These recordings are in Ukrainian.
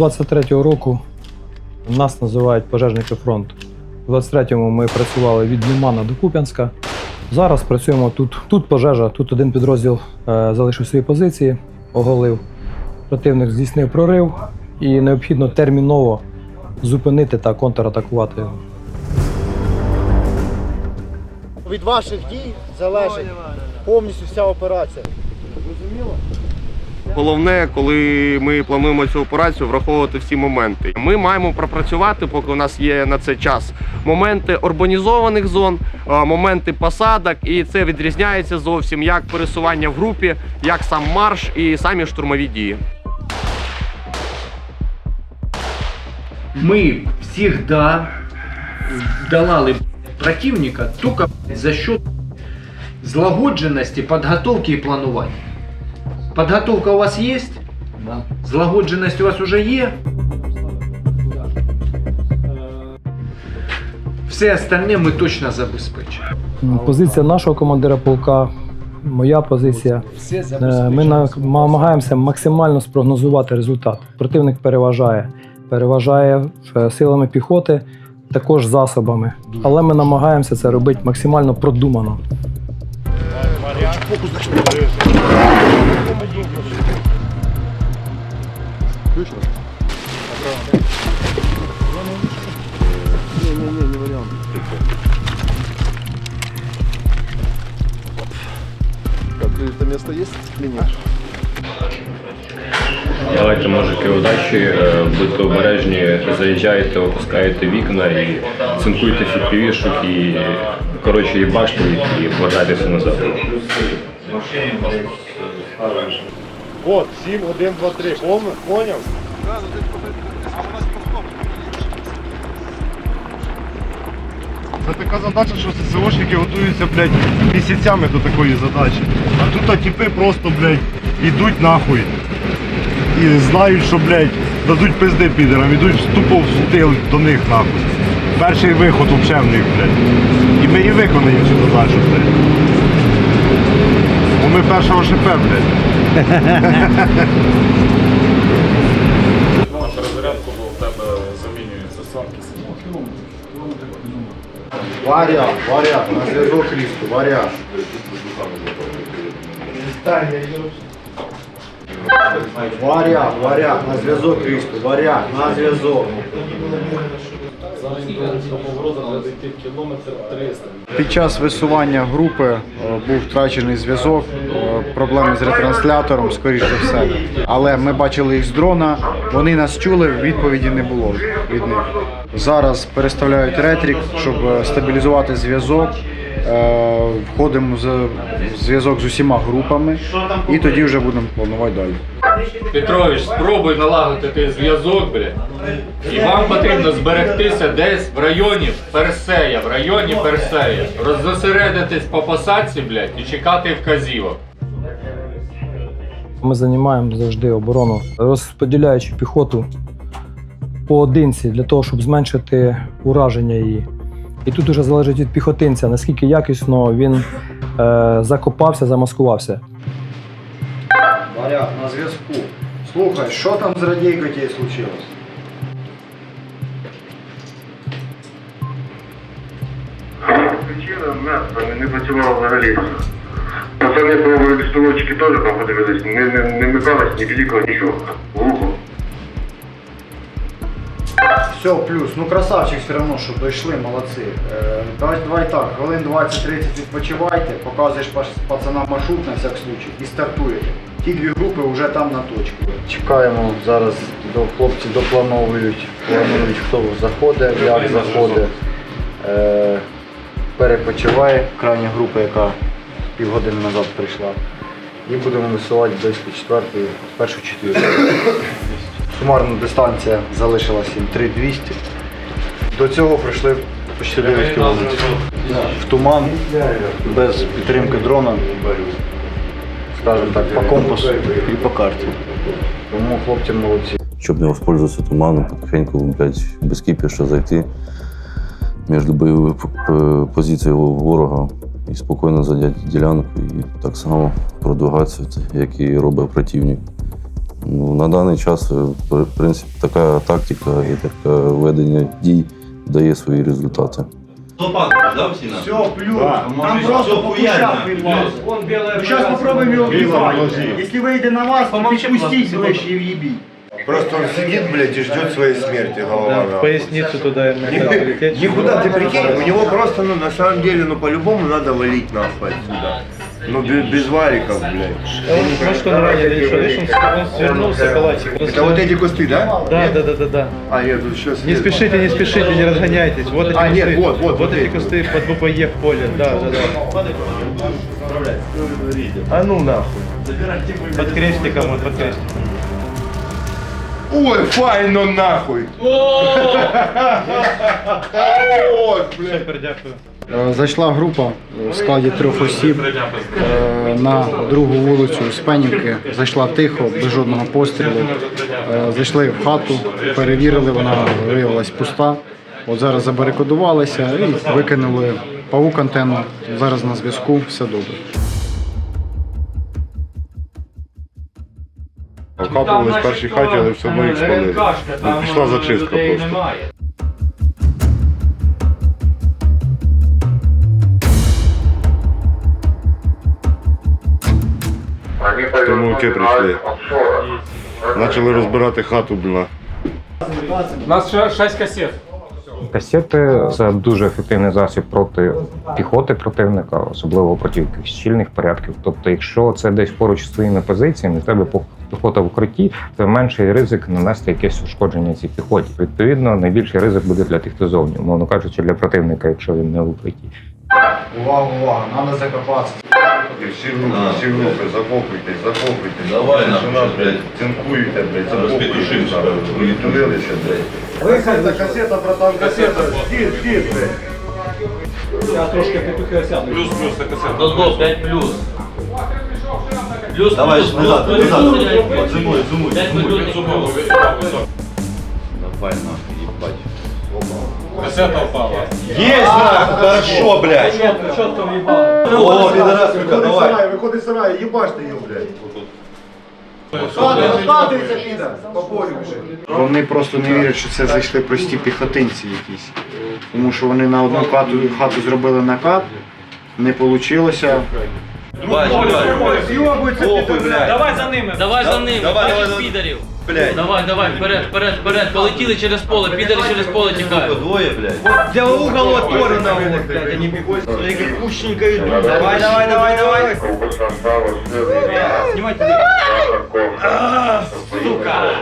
23-го року нас називають пожежники фронту. У 23-му ми працювали від Лімана до Куп'янська. Зараз працюємо тут. Тут пожежа, тут один підрозділ е, залишив свої позиції, оголив. Противник здійснив прорив і необхідно терміново зупинити та контратакувати. його. Від ваших дій залежить повністю вся операція. Головне, коли ми плануємо цю операцію, враховувати всі моменти. Ми маємо пропрацювати, поки у нас є на це час. Моменти урбанізованих зон, моменти посадок, і це відрізняється зовсім як пересування в групі, як сам марш і самі штурмові дії. мы всегда долали противника только за счет злагодженості, подготовки і планування. Подготовка у вас есть? Да. Злагодженість у вас уже є? Все остальне ми точно забезпечимо. Позиція нашого командира полка, моя позиція. Е, Ми намагаємося максимально спрогнозувати результат. Противник переважає. Переважає е, силами піхоти, також засобами. Але ми намагаємося це робити максимально продумано. Это место есть? Давайте, мужики, удачі, е, будьте обережні, заїжджайте, опускаєте вікна і цинкуйте фіпівішок і коротше їбаште їх і повертайтеся назад. От, 7, 1, 2, 3. Поняв? Це така задача, що ССОшники готуються, блядь, місяцями до такої задачі. А тут а, типи просто, блядь, ідуть нахуй. І знають, що, блядь, дадуть пизди підерам, ідуть тупо в тил до них нахуй. Перший виход взагалі в них, блядь. І ми і виконаємо цю задачу, блядь. Бо ми першого ШП, блядь. перезарядку, бо в тебе замінюються санки. Варя, варя, на зв'язок лісту, варя. Варя, варя, на зв'язок лісту, варя, на зв'язок. Під час висування групи е, був втрачений зв'язок, е, проблеми з ретранслятором, скоріш за все. Але ми бачили їх з дрона, вони нас чули, відповіді не було від них. Зараз переставляють ретрік, щоб е, стабілізувати зв'язок. Входимо в зв'язок з усіма групами і тоді вже будемо планувати далі. Петрович, спробуй налагодити зв'язок, блядь. І вам потрібно зберегтися десь в районі Персея, в районі Персея. Роззосередитись по посадці, блядь, і чекати вказівок. Ми займаємо завжди оборону, розподіляючи піхоту поодинці для того, щоб зменшити ураження її. І тут уже залежить від піхотинця, наскільки якісно він е, закопався, замаскувався. Варяг, на зв'язку. Слухай, що там з радійкою тебе случилось? Причина не працювала взагалі. Пацани пробували пістолочки теж там подивились, не, не, не вмикалось, ні пілікало, нічого. Глухо. Все, плюс. Ну красавчик все одно, що дійшли, молодці. Е, давай, давай так, хвилин 20-30 відпочивайте, показуєш пацанам маршрут на всяк случай і стартуєте. Ті дві групи вже там на точку. Чекаємо зараз, до хлопці доплановують, планують, хто заходить, як заходить. Е, перепочиває крайня група, яка півгодини назад прийшла. І будемо висувати близько четвертої, першу четвірку. Сумарна дистанція залишилась їм 3200. До цього пройшли почти 9 кілометрів. В туман, без підтримки дрона, скажімо так, по компасу і по карті. Тому хлопці молодці. щоб не воспользоваться туманом, потихеньку, блядь, без кипіша зайти між бойовими позиціями ворога і спокійно зайняти ділянку і так само продвигатися, як і робить противник. Ну, на даний час, е, в принципі, така тактика і таке ведення дій дає свої результати. Все, плюс. Там просто по кущах вирвался. Сейчас попробуем его Біла, убивать. положи. Если выйдет на вас, то подпустите ближче и въебить. Просто он сидит, блядь, и ждет своей смерти, голова. В поясницю туди полететь. Никуда ты прикинь, у него просто, ну, на самом деле, ну, по-любому надо валить нахуй отсюда. Ну, без, без вариков, блядь. Может, он ранен или что? Видишь, он, он свернулся калачик. Это вот эти кусты, да? Да, да, да, да, да. А, нет, тут еще Не спешите, не спешите, не разгоняйтесь. Вот эти А, кусты. нет, вот, вот, вот эти кусты под буквой Е в поле. Да, да, да. А ну нахуй. Под крестиком, вот под крестиком. Ой, файно нахуй. От, блядь. Супер, дякую. Е, Зайшла група в складі трьох осіб е, на другу вулицю Спенівки. Зайшла тихо, без жодного пострілу. Е, Зайшли в хату, перевірили, вона виявилась пуста. От зараз забарикадувалися і викинули павук антенну. Зараз на зв'язку, все добре. Окапували в першій хаті, але все одно їх спалили. Ну, Пішла зачистка просто. Штурмовики прийшли. Почали розбирати хату, бля. У нас 6 касет. Касети це дуже ефективний засіб проти піхоти противника, особливо проти якихось щільних порядків. Тобто, якщо це десь поруч з своїми позиціями, в тебе піхота в укритті, то менший ризик нанести якесь ушкодження цій піхоті. Відповідно, найбільший ризик буде для тих, хто зовні, умовно кажучи, для противника, якщо він не в укритті. Увага, увага, треба закопатися. Всі групи, всі групи, закопуйтесь, закопуйтесь. Давай, нахуй, блядь. Цинкуйте, блядь, закопуйтесь. Відтулилися, блядь. Виходь, касета, братан, касета. Стій, стій, блядь. Дозвол 5 плюс. Плюс Давай, плюс, назад, плюс, назад. Зимуй, зимуй, 5 плюс, плюс. Давай нахуй, ебать. Касета впала. Есть нахуй, хорошо, блядь. О, пидорас, Виходи давай. сарай, виходи сарай, їбаште його, блядь. Розкатується, піда! По полю біжить. Вони просто не вірять, що це зайшли прості піхотинці якісь. Тому що вони на одну хату, хату зробили накат, не вийшло. Бач. Похуй, блядь. Давай за ними. Давай за ними. Давай, Бачиш давай, давай. підарів. Блядь. Давай, давай, вперед, вперед, вперед. Полетіли через поле, підари через поле тікають. Двое, блядь. Для угол отворено, блядь, они пушненько идут. Давай, давай, давай, давай.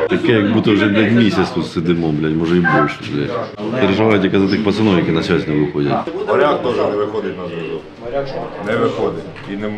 Таке, як будто вже блядь, місяць тут сидимо, блядь, може і більше. Блядь. Переживаю тільки за тих пацанів, які на связь не виходять. Варяг теж не виходить на зв'язок. Не виходить. І нем-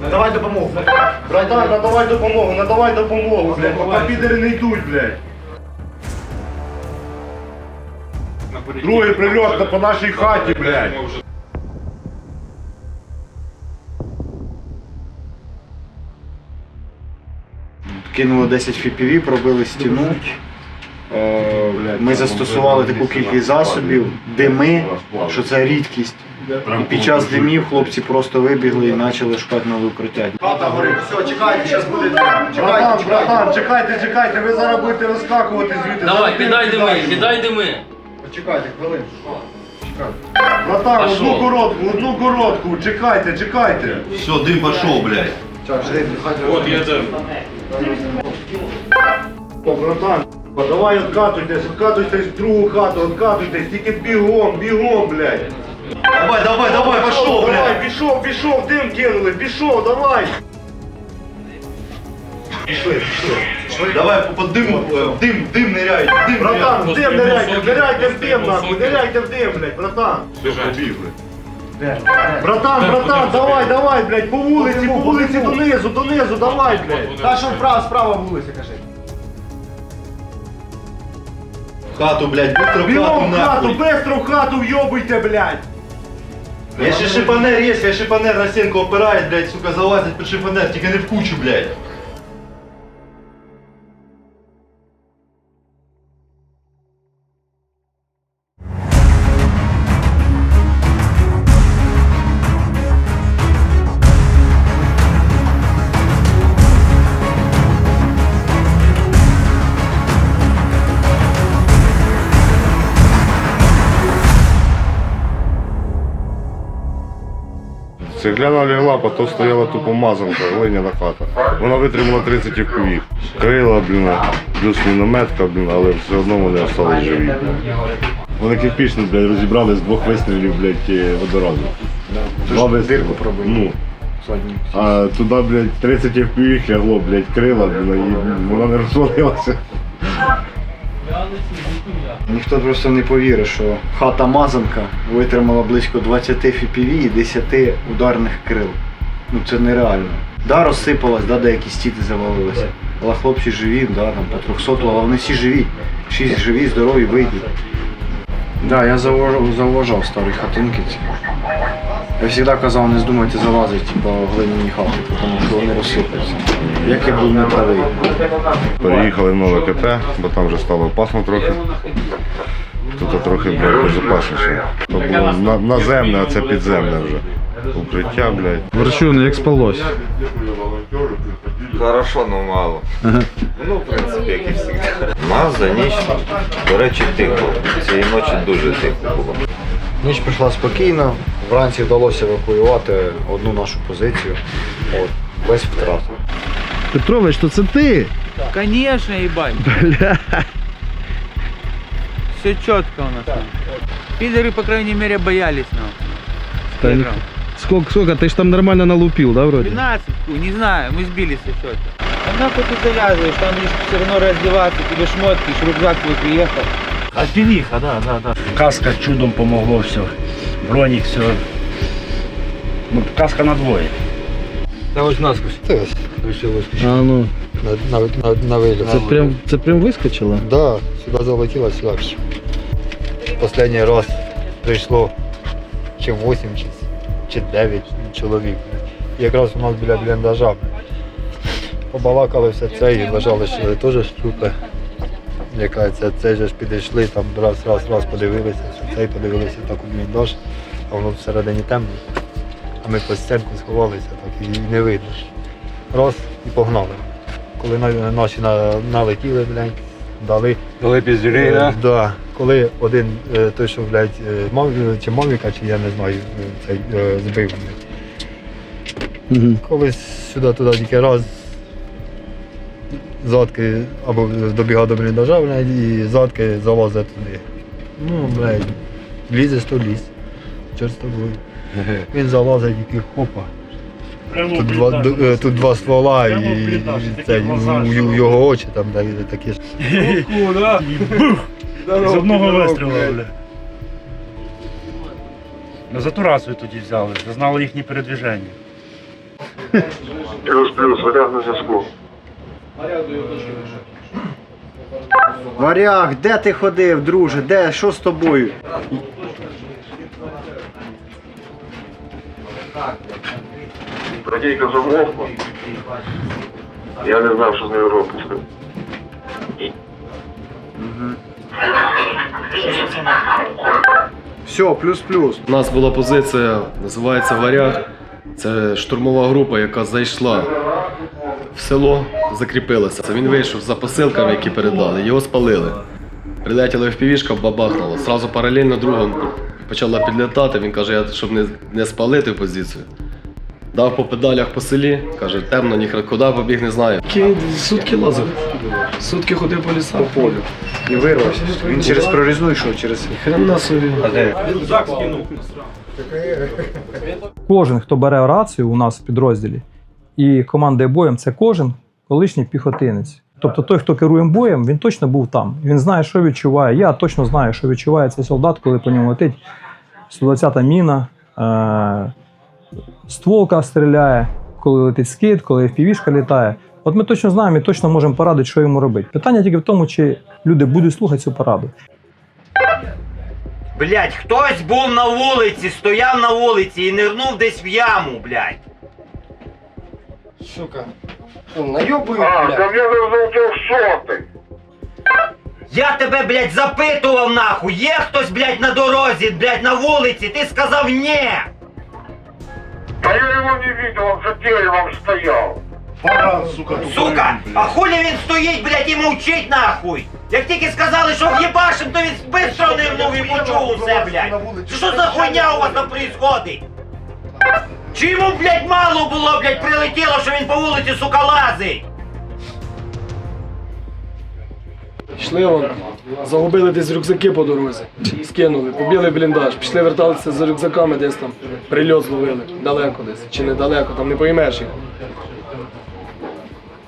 Надавай допомогу. Братан, надавай допомогу, надавай допомогу, блядь, поки підери не йдуть, блядь. Другий прильот на- по нашій хаті, блядь. Кинули 10 FPV, пробили стіну. Е, Ми застосували таку кількість засобів, дими, що це рідкість. І під час димів хлопці просто вибігли і почали шукати нове укриття. Хата горить, все, чекайте, зараз буде дим. Братан, братан, чекайте, чекайте, ви зараз будете вискакувати звідти. Давай, кидай дими, кидай дими. Почекайте, хвилину. Братан, Пошов. одну коротку, одну коротку, чекайте, чекайте. Все, дым пошел, блядь. Так, жди, хай От є де. О, братан, давай откатуйтесь, откатуйтесь в другу хату, откатуйтесь, тільки бігом, бігом, блядь. Давай, давай, давай, пошел, Давай, блядь. пішов, пішов, дим кинули, пішов, давай. Пішли, пішли. Давай, под дым, э, в дым, в дым ныряй, в дым Братан, в Просто дим ниряйте, високий, ниряйте в дим, просто нахуй, високий. ниряйте в дим, блядь, братан. Біжать. Братан, братан, давай, давай, блядь, по вулиці, по вулиці донизу, донизу, давай, блядь. Та що вправо, справа вулиця, кажи. Хату, блядь, быстро в Бігом хату в хату, нахуй. быстро в хату вйобуйте, блядь! Якщо шипанер є, я шипанер на стінку опирає, блядь, сука, залазить під шипанер, тільки не в кучу, блядь. Цегляна лягла, потім стояла тупо мазанка, глиняна хата. Вона витримала 30 вповів. Крила, блін, плюс мінометка, блін, але все одно вони остались живі. Вони кирпічно, блядь, розібрали з двох вистрілів, блядь, е, одразу. Два вистріли. Ну. А туди, блядь, 30 вповів лягло, блядь, крила, блін, і вона не розвалилася. Ніхто просто не повірить, що хата Мазанка витримала близько 20 FPV і 10 ударних крил. Ну це нереально. Да, розсипалась, да, деякі стіти завалилися. Але хлопці живі, да, там по 300, але вони всі живі. Всі живі, здорові, вийдуть. Да, я зауважав, зауважав старі хатинки ці. Я завжди казав, не здумайте залазити типу, в глиняні хати, тому що вони розсипаються. Як я був не правий. Переїхали в нове КП, бо там вже стало опасно трохи. Тут трохи блядь, безпечніше. То було на- наземне, а це підземне вже. Укриття, блядь. Верчуни, як спалось? Хорошо, но мало. Ну, в принципі, як і завжди. Нас за ніч, до речі, тихо. Цієї ночі дуже тихо було. Ніч прийшла спокійно, вранці вдалося евакуювати одну нашу позицію. От, без втрат. Петрович, то це ти? Конечно, ебать. Все четко у нас. там. Пидоры, по крайней мере, боялись нам. Та ні. Сколько, сколько? Ти ж там нормально налупив, да, вроде? 12, не знаю, мы сбили со счета. А нахуй ты завязываешь, там лишь все равно раздеваться, тебе шмотки, ещё рюкзак твой приехал. Альпініха, да, да, да. Каска чудом помогло все. Бронік, все. Ну, каска на двоє. Та ось наскось. Вирішив А ну. на, на, на, на виліт. Це прям, це прям вискочило? Да, сюди залетіло, сюди. Останній раз прийшло чи 8, чи, чи 9 чоловік. І якраз у нас біля бліндажа. Побалакали все це і лежали ще теж штука. Яка це, це ж підійшли, там раз, раз, раз подивилися, це і подивилися так у бліндаж, а воно всередині темно. А ми по стінку сховалися, так і не видно. Раз і погнали. Коли наші налетіли, блядь, дали. Дали піздюрей, Е, Да. Коли один е, той, що, блядь, е, мав, чи Мавіка, чи я не знаю, цей збив. блядь. Угу. Коли сюди туди тільки раз задки або добігав до бліндажа, блядь, і задки залазить туди. Ну, блядь, лізе, то ліз. Чорт з тобою. Він залазить тільки хопа. Тут два, д- е, тут два ствола і, і це, у, у його очі там такі ж. З одного вистрілу, бля. Ну, за ту рацію тоді взяли, зазнали їхні передвіження. Плюс-плюс, варіант на зв'язку. Варяг, де ти ходив, друже? Де? Що з тобою? Радійка замовкла. Я не знав, що з нею робиться. Все, плюс-плюс. У нас була позиція, називається Варяг. Це штурмова група, яка зайшла в село, закріпилася. Він вийшов за посилками, які передали, його спалили. Прилетіла впівішка, бабахнула. Сразу паралельно другом почала підлітати. Він каже, я, щоб не, не спалити позицію. Дав по педалях по селі, каже, темно, ніхрена, куди побіг, не знаю. Сутки лазив. Сутки ходив по лісам. По полю. І вирвався. Він через прорізну йшов, через. Хрена собі. Кожен, хто бере рацію у нас в підрозділі і командує боєм, це кожен колишній піхотинець. Тобто той, хто керує боєм, він точно був там. Він знає, що відчуває. Я точно знаю, що відчуває цей солдат, коли по ньому летить 120-та міна, е- стволка стріляє, коли летить скид, коли впівішка літає. От ми точно знаємо і точно можемо порадити, що йому робити. Питання тільки в тому, чи люди будуть слухати цю пораду. Блять, хтось був на вулиці, стояв на вулиці і нирнув десь в яму, блять. Сука. Наебывают, А, блядь. там я визвав шорти. Я тебе, блять, запитував нахуй, є хтось, блять, на дорозі, блять, на вулиці, ти сказав ні. Та я його не видел, он за деревом стоял. Баран, сука, тупорилий, Сука, блядь. а хулі він стоїть, блять, і мовчить нахуй? Як тільки сказали, що в'єбашим, то він бистро нирнув і почув усе, блять. Це що за хуйня у вас там происходить? Чи йому, блять, мало було, блять, прилетіло, що він по вулиці, сука, лазить? Йшли вон, загубили десь рюкзаки по дорозі, скинули, побіли бліндаж, пішли верталися за рюкзаками десь там, прильот зловили, далеко десь, чи недалеко, там не поймеш їх.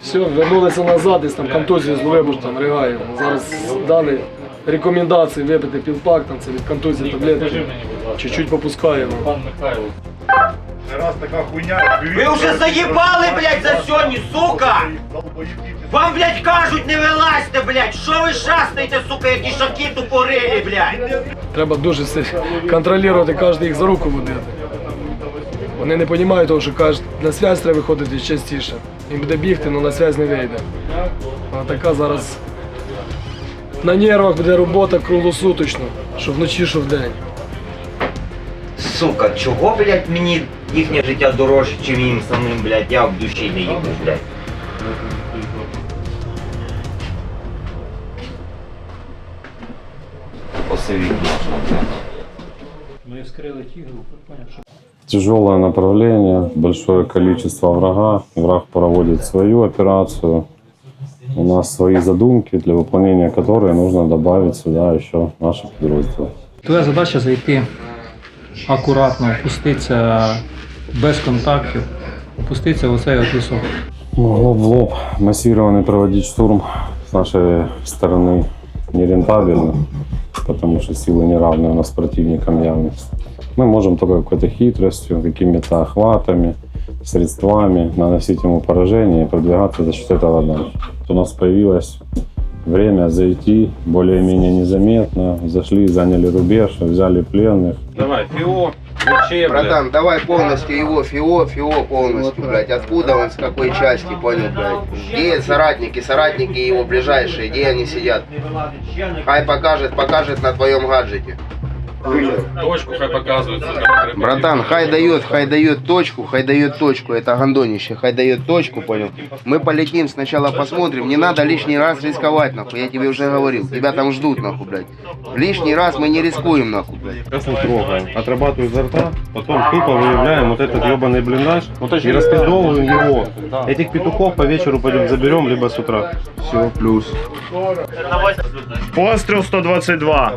Все, вернулися назад, десь там контузію зловив, бо ж там ригає. Зараз дали рекомендації випити пілпак, там це від контузії таблетки. Чуть-чуть попускаємо. Не раз така хуйня. Ви вже заїбали, блядь, за сьогодні, сука! Вам, блядь, кажуть, не вилазьте, блядь! Що ви шастаєте, сука, які шаки тупорилі, блядь? Треба дуже сильно контролювати кожен їх за руку водити. Вони не розуміють того, що кажуть, на связь треба виходити частіше. Їм буде бігти, але на связь не вийде. А така зараз на нервах буде робота круглосуточно, що вночі, що вдень. Сука, чого, блядь, мені їхнє життя дорожче, чим їм самим, блядь, я в душі не їду, блядь. Ми вскрили ті групи, поняв, що Тяжелое направление, большое количество врага. Враг проводит свою операцию. У нас свои задумки, для выполнения которой нужно добавить сюда еще наши подразделы. Твоя задача зайти акуратно, опуститися без контактів, опуститися в оцей от лісок. Ну, лоб в лоб, массированный проводить штурм с нашей стороны нерентабельно, потому что силы неравные у нас с противником явно. Мы можем только какой-то хитростью, какими-то охватами, средствами наносить ему поражение и продвигаться за счет этого дальше. У нас появилось время зайти более-менее незаметно. Зашли, заняли рубеж, взяли пленных. Давай, ФИО, ВЧ, Братан, давай полностью его ФИО, ФИО полностью, блядь. Откуда он, с какой части, понял, блядь? Где соратники, соратники его ближайшие, где они сидят? Хай покажет, покажет на твоем гаджете. Точку хай показывают. Братан, хай дает, хай дает точку, хай дает точку, это гандонище, хай дает точку, понял? Мы полетим, сначала посмотрим, не надо лишний раз рисковать, нахуй, я тебе уже говорил, тебя там ждут, нахуй, блядь. Лишний раз мы не рискуем, нахуй, блядь. Сейчас мы трогаем, отрабатываем изо рта, потом тупо выявляем вот этот ебаный блиндаж и распиздовываем его. Этих петухов по вечеру пойдем заберем, либо с утра. Все, плюс. Постріл 122.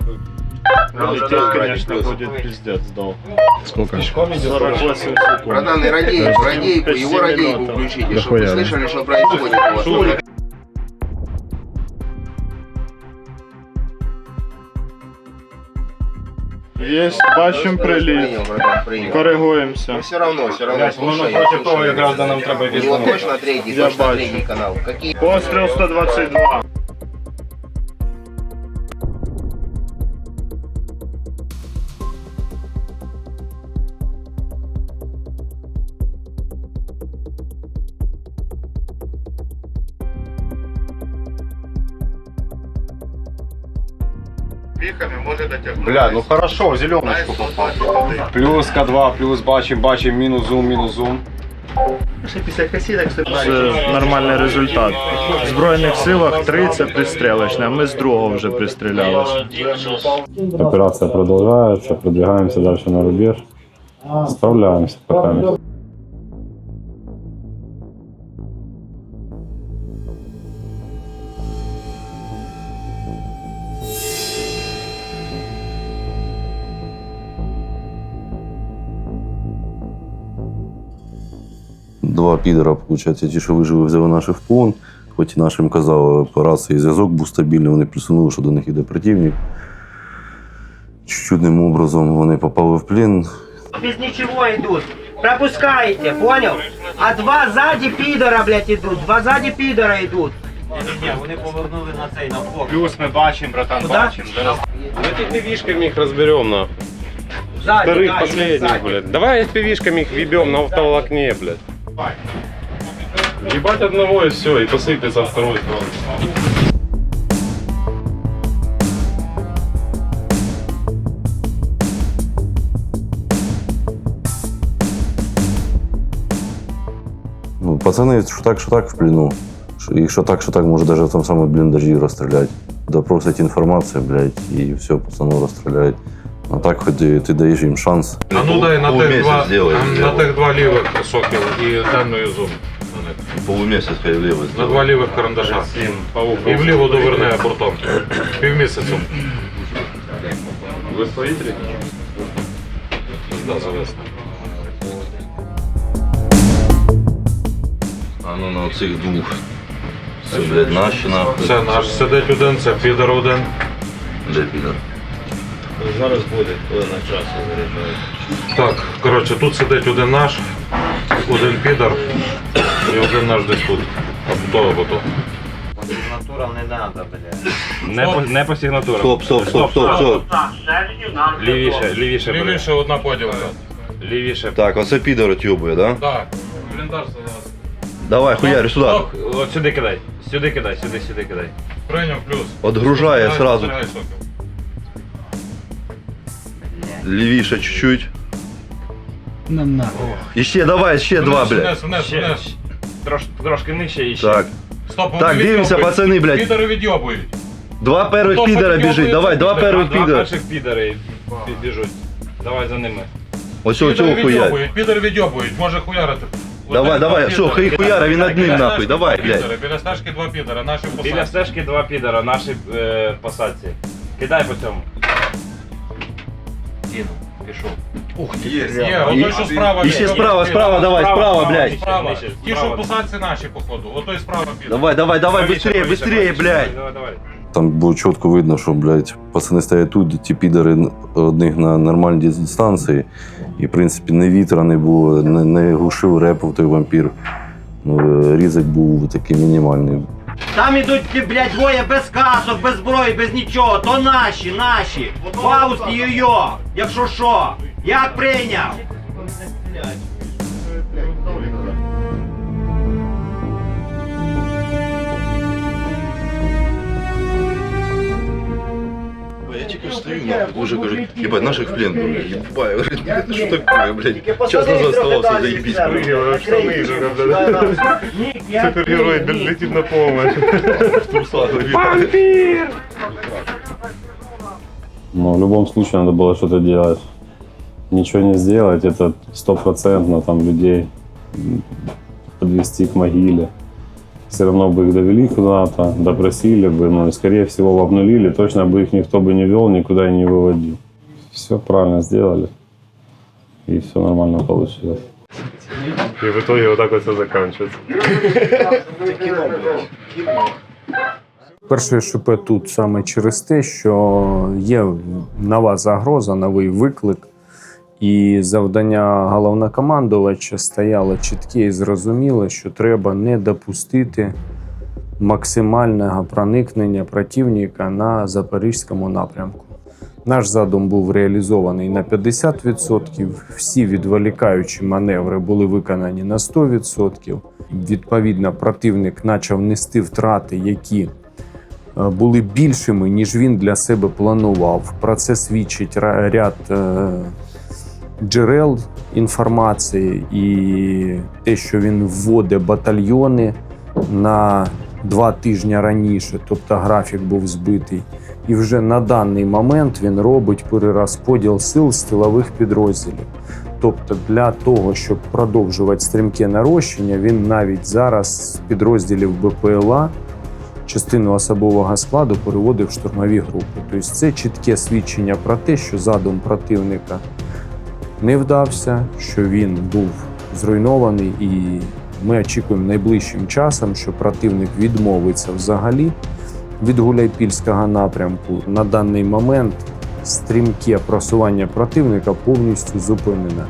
Лететь, конечно, будет пиздец, дал. Сколько? 48 секунд. Братан, и радейку, радейку, его радейку включите, чтобы вы слышали, что происходит у вас. Есть, бачимо прилив. Коригуємося. Ну все равно, все равно. Блядь, воно слушай, напротив слушай, того якраз, слушай. де нам треба У него відзнати. точно третий, Я точно бачу. третий канал. Какие? Постріл 122. Бля, ну хорошо, в зеленочку попал. Плюс К2, плюс бачим, бачим, мінус зум, мінус зум. Це нормальний результат. В Збройних силах 3 це пристрілочне, а ми з другого вже пристрілялися. Операция продолжается, продвигаемся дальше на рубеж. Справляемся пока. Два підера, виходить, ті, що вижили, взяли наших в полон. Хоч і нашим казали, по рації зв'язок був стабільний, вони присунули, що до них іде противник. Чудним образом вони попали в плен. без ничего идут. Пропускаете, понял? А два сзади пидора, блядь, идут. Два сзади пидора идут. Ні, вони повернули на цей на бок. Плюс ми бачимо, братан, Куда? бачимо. Давай пивишками их разберем, на. Сзади, Вторых, да, последних, сзади. блядь. Давай пивишками их вебем на автоволокне, блядь. Ебать одного и все, и посыпется второй. Ну, пацаны, что так, что так в плену. И что так, что так, может даже в том самом блиндажи расстрелять. Допросить информацию, блядь, и все, пацану расстреляет. А так хоть и ты даешь им шанс. А ну дай на тех два, сделай, на сделай. тех два лівих сокіл і денною зум. Полумесяц хай влево На два лівих карандаша. І вліво доверне бортом. Півмісяцю. Вы строители? Да, завесно. А ну на цих двох. Це, блядь, наші нахуй. Це наш сидить один, це підер один. Де підер? Зараз буде, коли на часу заряджають. Так, коротше, тут сидить один наш, один підер і один наш десь тут. Або то, або то. Натурам не надо, блядь. Не по, не по сигнатурам. Стоп, стоп, стоп, стоп, стоп. Лівіше, лівіше. бери. Лівіше одна поділка. Лівіше. Так, оце підер отюбує, да? Так, бліндаж за нас. Давай, хуярю сюди. От сюди кидай. Сюди кидай, сюди, сюди кидай. Прийняв плюс. Отгружає сразу. збирай сокіл. Лівіше чуть-чуть. Нам нахуй. І ще, давай, ще два, Вниз, блядь. вниз, вниз, Ще, вниз. Трош, трошки нижче і ще. Так. Стоп, вони Так, дивимося, відйобують. пацани, блядь. Підери відйобують. Два первих Хто підера підйобує, біжить. це Давай, два підер. первих Два підера. перших підери біжуть. Давай за ними. Ось цього Підери хуярь. відйобують, підери відйобують, може хуярити. Давай, Один, давай, два що, підери. хай хуяра, він одним Біля нахуй, стежки давай, два блядь. підери, Біля стежки два підера, наші Біля посадки. стежки два підера, наші е, посадці. Кидай по цьому. Кину, пішов. Ух ти, Є, ото що справа. І ще справа, справа, давай, справа, блядь. Справа. Ті, що посадці наші, походу. Ото і справа піде. Давай, давай, давай, Правіше, быстрее, правіше, быстрее, правіше. блядь. Давай, давай. Там було чітко видно, що, блядь, пацани стоять тут, ті підари одних на нормальній дистанції. І, в принципі, не вітра не було, не, не глушив репов той вампір. Ну, е, різик був такий мінімальний. Там ідуть, ті, блядь, двоє без касок, без зброї, без нічого. То наші, наші. Фауст і Йо, якщо що. Як прийняв? Уже кажу, ебать, наших в плен, блядь, ебать, говорит, это что такое, блядь, час назад оставался, заебись, блядь. Супергерой летит на помощь. в трусах, Вампир! Но в любом случае надо было что-то делать. Ничего не сделать, это стопроцентно там людей подвести к могиле. Все равно бы их довели куда-то, допросили бы, но, скорее всего, обнулили, точно бы их никто бы не вел, никуда и не выводил. Все правильно сделали, и все нормально получилось. И в итоге вот так вот все заканчивается. Перше ШП тут саме через те, що є нова загроза, новий виклик, і завдання головнокомандувача стояло чітке і зрозуміло, що треба не допустити максимального проникнення противника на запорізькому напрямку. Наш задум був реалізований на 50%, всі відволікаючі маневри були виконані на 100%. Відповідно, противник почав нести втрати, які е, були більшими, ніж він для себе планував. Про це свідчить ряд е, джерел інформації і те, що він вводить батальйони на два тижні раніше, тобто графік був збитий. І вже на даний момент він робить перерозподіл сил з тилових підрозділів. Тобто, для того, щоб продовжувати стрімке нарощення, він навіть зараз з підрозділів БПЛА частину особового складу переводив в штурмові групи. Тобто це чітке свідчення про те, що задум противника не вдався, що він був зруйнований, і ми очікуємо найближчим часом, що противник відмовиться взагалі від Гуляйпільського напрямку. На даний момент стрімке просування противника повністю зупинене.